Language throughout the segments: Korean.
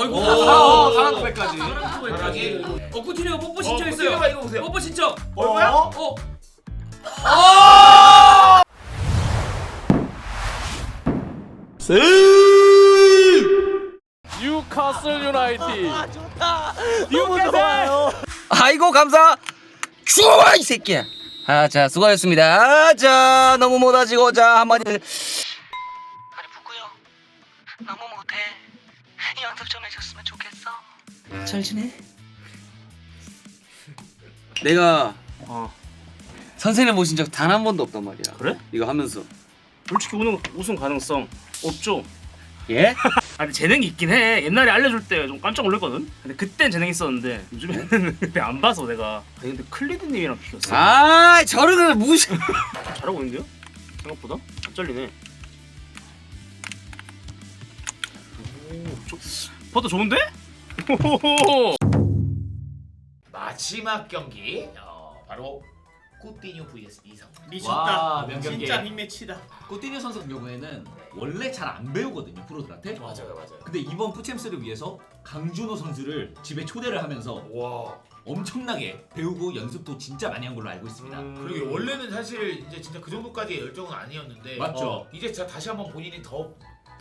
어이구. 오. 아, 사랑 고백까지. 사랑 고백까지. 어 쿠티뉴 뽀뽀 어, 신청했어요. 쿠티뉴가 이거 보세요. 뽀뽀 신청. 얼마야? 어. 뉴카슬 유나이티. 너무 좋아요. 아이고 감사. 좋아 이 새끼야. 아 자 수고하셨습니다. 아 자 너무 못하지고 자 한마디. 좀 해줬으면 좋겠어. 잘 지내? 내가 어. 선생님 모신 적 단 한 번도 없단 말이야. 그래? 이거 하면서. 솔직히 우승, 우승 가능성 없죠. 예? 아니 재능이 있긴 해. 옛날에 알려줄 때 좀 깜짝 놀랐거든. 근데 그땐 재능 있었는데 요즘에는 근데 안 봐서 내가. 아니, 근데 클리드님이랑 비겼어. 아 저를 그냥 무시. 잘하고 있는데요? 생각보다 안 잘리네. 오, 저, 버터 좋은데? 호호호. 마지막 경기 어, 바로 꾸티뉴 vs 이성. 와, 명경기. 진짜 빅매치다. 꾸티뉴 선수 같은 경우에는 원래 잘 안 배우거든요 프로들한테. 맞아요, 맞아요. 근데 이번 푸챔스를 위해서 강준호 선수를 집에 초대를 하면서 와. 엄청나게 배우고 연습도 진짜 많이 한 걸로 알고 있습니다. 그리고 원래는 사실 이제 진짜 그 정도까지의 열정은 아니었는데 맞죠? 어, 이제 진짜 다시 한번 본인이 더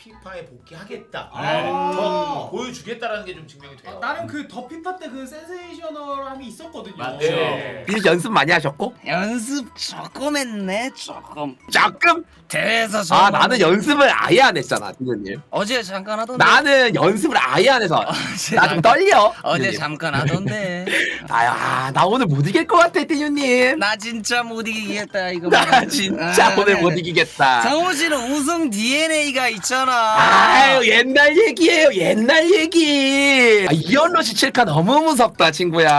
피파에 복귀하겠다. 아. 더 보여주겠다라는 게 좀 증명이 돼요. 아, 나름 그 더 피파 때 그 센세이셔널함이 있었거든요. 맞죠. 네. 일 연습 많이 하셨고? 연습 조금 했네 조금 조금? 대회에서 아 나는 연습을 아예 안 했잖아 디노님 어제 잠깐 하던데 나는 연습을 아예 안 해서 어제 나좀 떨려 어제 디노님. 잠깐 하던데 아야 나 오늘 못 이길 것 같아 디노님 나 진짜 못 이기겠다 이거 나. 진짜 아, 오늘 그래, 못 그래. 이기겠다 상호 씨는 우승 DNA가 있잖아 아유 옛날 얘기예요 옛날 얘기 아, 이현로 씨 칠카 너무 무섭다 친구야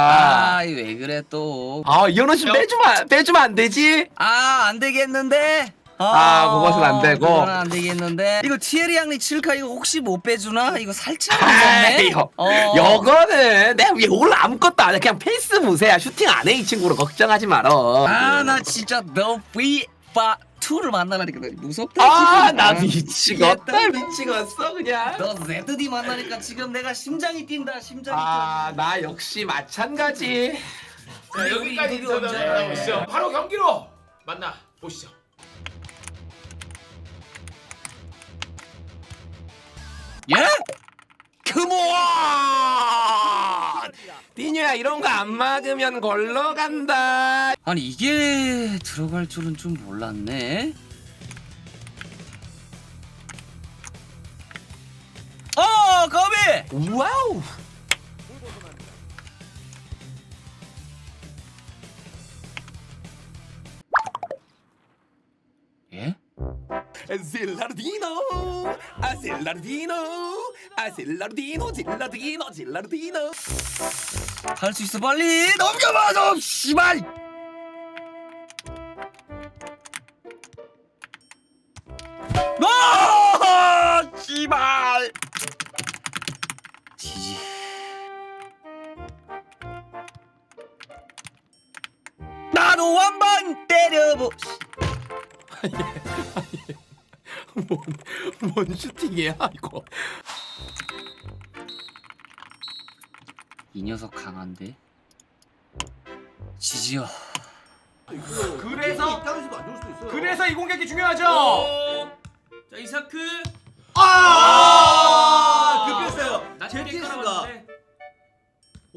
아왜 그래 또 아 이현로 씨 빼주면 빼주면 안 되지 아, 안 되겠는데? 아, 그것은 안 되고. 그건 안 되겠는데. 이거 티에리 양리 칠카 이거 혹시 못 빼주나? 이거 살짝 무섭네. 요, 어. 요거는 내가 이걸 아무것도 안해 그냥 페이스 무세야 슈팅 안 해 이 친구로 걱정하지 말어 아, 나 진짜 너 V5 2를 만나라니까 나 무섭다. 아. 나 아, 미치겠다, 미치겠어, 그냥. 너 ZD 만나니까 지금 내가 심장이 뛴다. 심장이 아, 나 역시 마찬가지. 자, 여기까지 우리 인터뷰 언제- 나가보시죠. 바로 경기로 만나 보시죠. 예? 그모! 디뉴야, 이런 거안 막으면 걸러 간다. 아니 이게 들어갈 줄은 좀 몰랐네. 어, 거비. 와우! 예? 질라르디노, 아, 질라르디노, 아, 질라르디노, 질라르디노, 질라르디노. 할 수 있어 빨리 넘겨봐 좀 씨발. 아 씨발. 지지. 나도 한번 때려보. 뭔, 뭔 슈팅이야, 이거. 이 녀석 강한데. 지지요. 그래서 그래서 이 공격이 중요하죠. 어. 자 이사크. 아! 급했어요. 나중에 제티스가.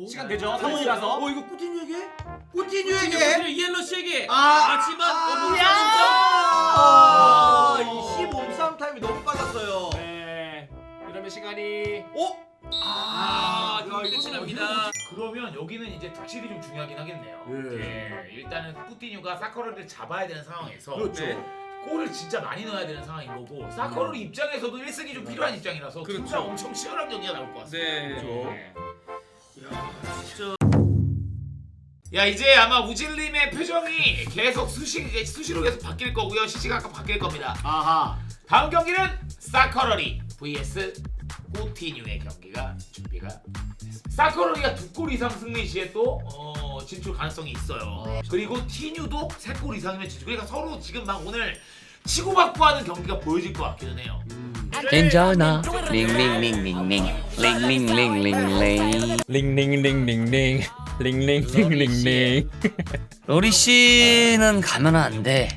시간 되죠. 3분이라서. 어 이거 꾸티뉴에게? 꾸티뉴에게? 이엘로 씨에게. 아. 하지만 어, 아, 야. 이 몸싸움 타임이 너무 빨랐어요. 네. 그러면 시간이 어? 아, 이거 이거 끝납니다. 그러면 여기는 이제 득실이 좀 중요하긴 하겠네요. 예. 예, 일단은 꾸티뉴가 사커로를 잡아야 되는 상황에서 그렇죠. 네, 골을 진짜 많이 넣어야 되는 상황인 거고 사커로 입장에서도 1승이 좀 필요한 입장이라서 둘다 엄청 치열한 경기가 나올 것 같습니다. 네. 예. 야 이제 아마 우질님의 표정이 계속 수시 수시로 계속 바뀔 거고요 시시각각 바뀔 겁니다. 아하. 다음 경기는 사커러리 vs 꾸티뉴의 경기가 준비가 됐습니다. 사커러리가 두 골 이상 승리 시에 또 어, 진출 가능성이 있어요. 그리고 티뉴도 세 골 이상이면 진출. 그러니까 서로 지금 막 오늘 치고받고하는 경기가 보여질 것 같기는 해요. 괜찮아 링링링링링 링링링링링 링링링링링 링링링링링. 로리 씨는 가면 안 돼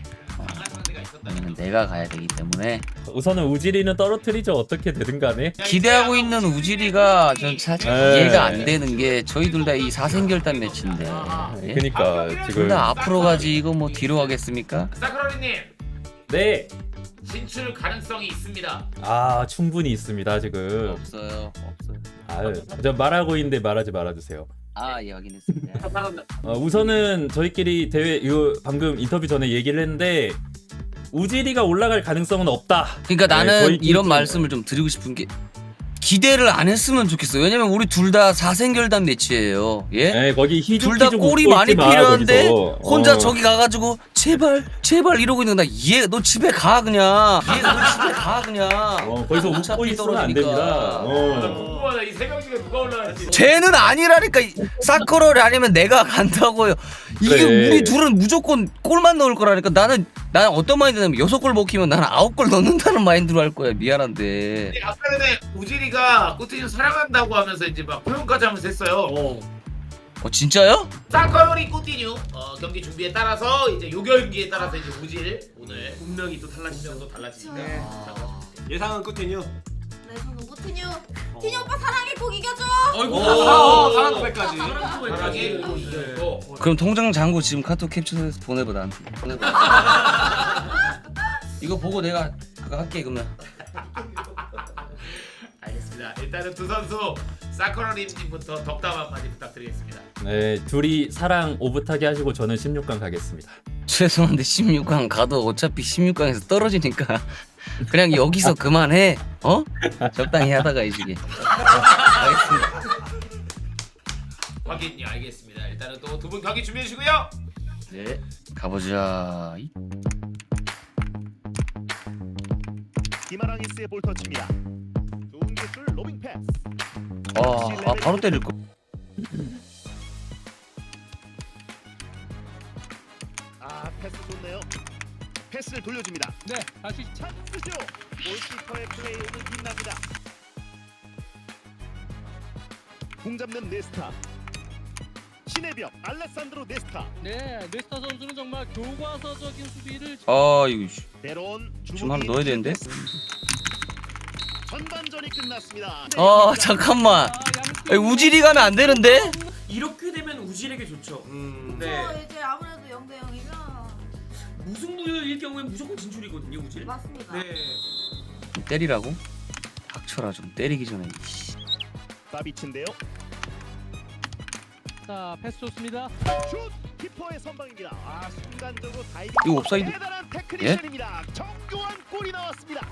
내가 가야 되기 때문에 우선은 우지리는 떨어뜨리죠. 어떻게 되든 간에. 기대하고 있는 우지리가 전 살짝 네. 이해가 안 되는 게 저희 둘 다 이 사생결단 매치인데 예? 그니까 둘 지금. 다 앞으로 가지 이거 뭐 뒤로 가겠습니까? 사크로리님 네. 진출 가능성이 있습니다. 아 충분히 있습니다 지금. 없어요 없어요 아유, 저 말하고 있는데 말하지 말아주세요. 아 예 확인했습니다 어, 우선은 저희끼리 대회 이거 방금 인터뷰 전에 얘기를 했는데 우지리가 올라갈 가능성은 없다. 그러니까 네, 나는 저희끼리 이런 좀- 말씀을 좀 드리고 싶은 게 기대를 안 했으면 좋겠어요 왜냐면 우리 둘 다 사생결단 매치예요 예? 네, 거기 희죽 둘 다 희죽 골이 웃고 많이 있지 마, 필요한데 거기서. 혼자 어. 저기 가가지고 제발 제발 이러고 있는 나 얘 너 집에 가 그냥 얘 너 집에 가 그냥 어, 거기서 웃고 어차피 있으면 안. 됩니다. 어. 궁금하다 이 세 명 중에 누가 올라갈지. 쟤는 아니라니까 이- 사커럴 아니면 내가 간다고요 이게 그래. 우리 둘은 무조건 골만 넣을 거라니까 나는 나는 어떤 마인드냐면 여섯 골 먹히면 나는 아홉 골 넣는다는 마인드로 할 거야 미안한데 근데 아까 전에 우지리가 꾸티뉴 사랑한다고 하면서 이제 막 표현까지 하면서 했어요. 어 진짜요? 사커로리 꾸티뉴 어, 경기 준비에 따라서 이제 요 경기에 따라서 이제 우질 오늘 운명이 또 달라지면 또 달라지니까. 예상은 꾸티뉴. 네, 저는 우티뉴. 티뉴 오빠 사랑해 꼭 이겨줘. 어이구. 아, 사랑 고백까지. 사랑해 그리고 이겼고. 그럼 통장 잔고 지금 카톡 캡처해서 보내봐 나한테 보내봐 이거 보고 내가 그거 할게 그러면 알겠습니다. 일단은 두 선수 사커로리님부터 덕담 한마디 부탁드리겠습니다. 네, 둘이 사랑 오붓하게 하시고 저는 16강 가겠습니다. 죄송한데 16강 가도 어차피 16강에서 떨어지니까 그냥 여기서 그만해 어? 적당히 하다가 이시게 알겠습니다 확인 예 알겠습니다. 일단은 또 두 분 경기 준비해 주시고요. 네 가보자 이- 기마랑이스의 볼 터치입니다. 좋은 기술 로빙 패스. 아, 아 바로 때릴 거 아 패스 좋네요. 패스를 돌려줍니다. 네, 다시 찬스죠. 골키퍼의 플레이 오늘 빛납니다. 공 잡는 네스타. 신의 벽 알레산드로 네스타. 네, 네스타 선수는 정말 교과서적인 수비를 아 이거 씨, 때론 좀 하나 넣어야 되는데 전반전이 끝났습니다. 아 잠깐만 아니, 우질이 가면 안 되는데 이렇게 되면 우질에게 좋죠. 음. 네. 저 이제 아무래도 0대 0이면 무승부일 경우엔 무조건 진출이거든요, 우질. 맞습니다. 네. 때리라고 닥쳐라 좀 때리기 전에 씨. 바비치인데요. 자, 패스 좋습니다. 슛 키퍼의 선방입니다. 아 순간적으로 다이빙. 이거 옵사이드? 대단한 테크니션입니다. 정교한 골이 나왔습니다.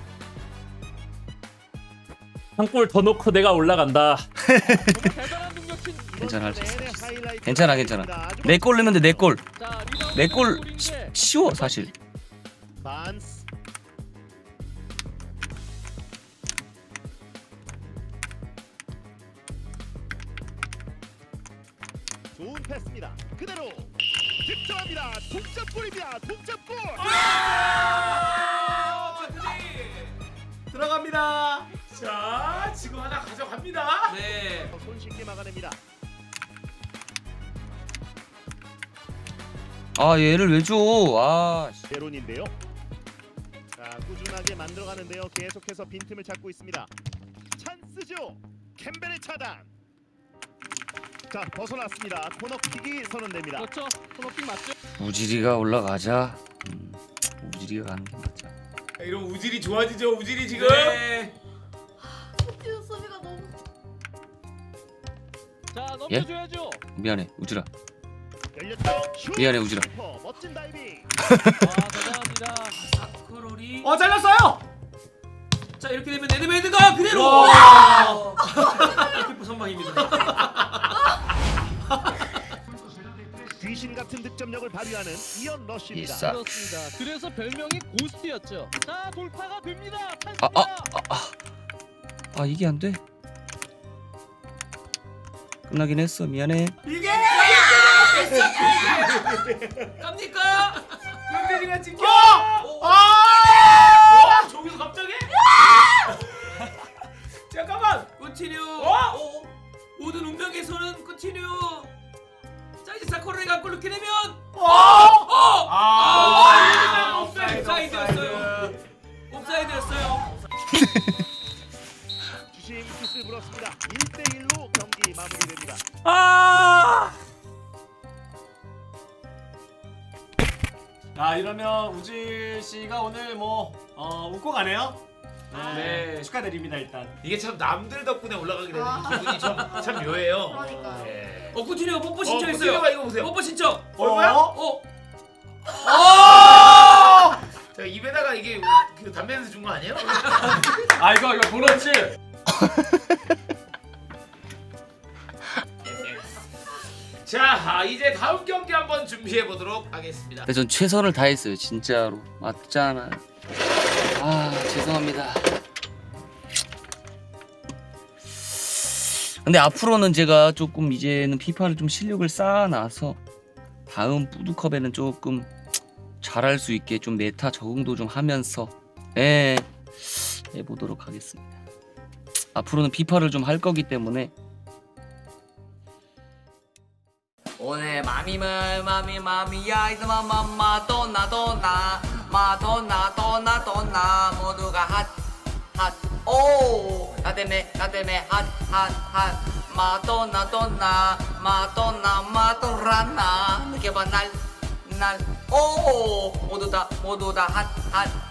한 골 더 넣고 내가 올라간다. 정말 대단한 능력친. 괜찮아 할수 있어 내내 하이라이트 괜찮아 괜찮아 아주 내골 넣으면 돼내골 자, 리바운드 내골 골인데 쉬워 사실 반스 좋은 패스입니다. 그대로 득점합니다. 동점골입니다. 동점골. 들어갑니다. 자 지금 하나 가져갑니다. 네. 손쉽게 막아냅니다. 아 얘를 왜 줘아 베론인데요. 자 꾸준하게 만들어 가는데요. 계속해서 빈틈을 찾고 있습니다. 찬스죠. 캠벨의 차단. 자 벗어났습니다. 코너킥이 선언됩니다. 그렇죠. 코너킥 맞죠? 우지리가 올라가자 음, 우지리가 가는 게 맞자 이런 우질이 좋아지죠. 우질이 지금. 네. 너무 자, 예? 넘겨줘야죠. 미안해 우지라! 미안해, 우지라. 키퍼, 멋진 다이빙. 아, 대단합니다. 사커롤이. 어 잘렸어요. 자, 이렇게 되면 네드메드가 그대로. 와. 선방입니다. 귀신 같은 득점력을 발휘하는 이언 러쉬입니다. 이싸. 그렇습니다. 그래서 별명이 고스트였죠. 자, 돌파가 됩니다. 아, 아. 아, 아, 아 이게 안 돼. 끝나긴 했어. 미안해. 이게 깝니까? 근데리가 찍혀. 아! 어, 저기서 갑자기? 꾸티뉴. 어? 모든 운명에서는 꾸티뉴. 자 이제 사코르가 골 넣게 되면 아, 아, 옵사이드였어요. 옵사이드였어요. 주심 키스 불었습니다. 1대1로 경기 마무리됩니다. 아! 아 이러면 우질 씨가 오늘 뭐 어, 웃고 가네요. 네, 축하드립니다 일단. 이게 참 남들 덕분에 올라가게 되는 아. 이 기분이 참, 참 묘해요. 그러니까요. 예. 어 꾸티뉴가 뽀뽀 어, 신청했어요. 꾸티뉴가 이거 보세요. 뽀뽀 신청. 얼마야? 어? 하겠습니다. 근데 전 최선을 다했어요 진짜로. 맞잖아. 아 죄송합니다. 근데 앞으로는 제가 조금 이제는 피파를 좀 실력을 쌓아놔서 다음 푸드컵에는 조금 잘할 수 있게 좀 메타 적응도 좀 하면서 예 해보도록 하겠습니다. 앞으로는 피파를 좀 할 거기 때문에 오늘 마미물 마미 마미야. 이스마 마마 도나 도나. 마도나 도나 도나. 모두가 핫핫오! 나 때문에 나 때문에 핫핫핫. 마도나 도나. 마도나 마도라나. 느껴봐 날날오! 모두 다 모두 다 핫핫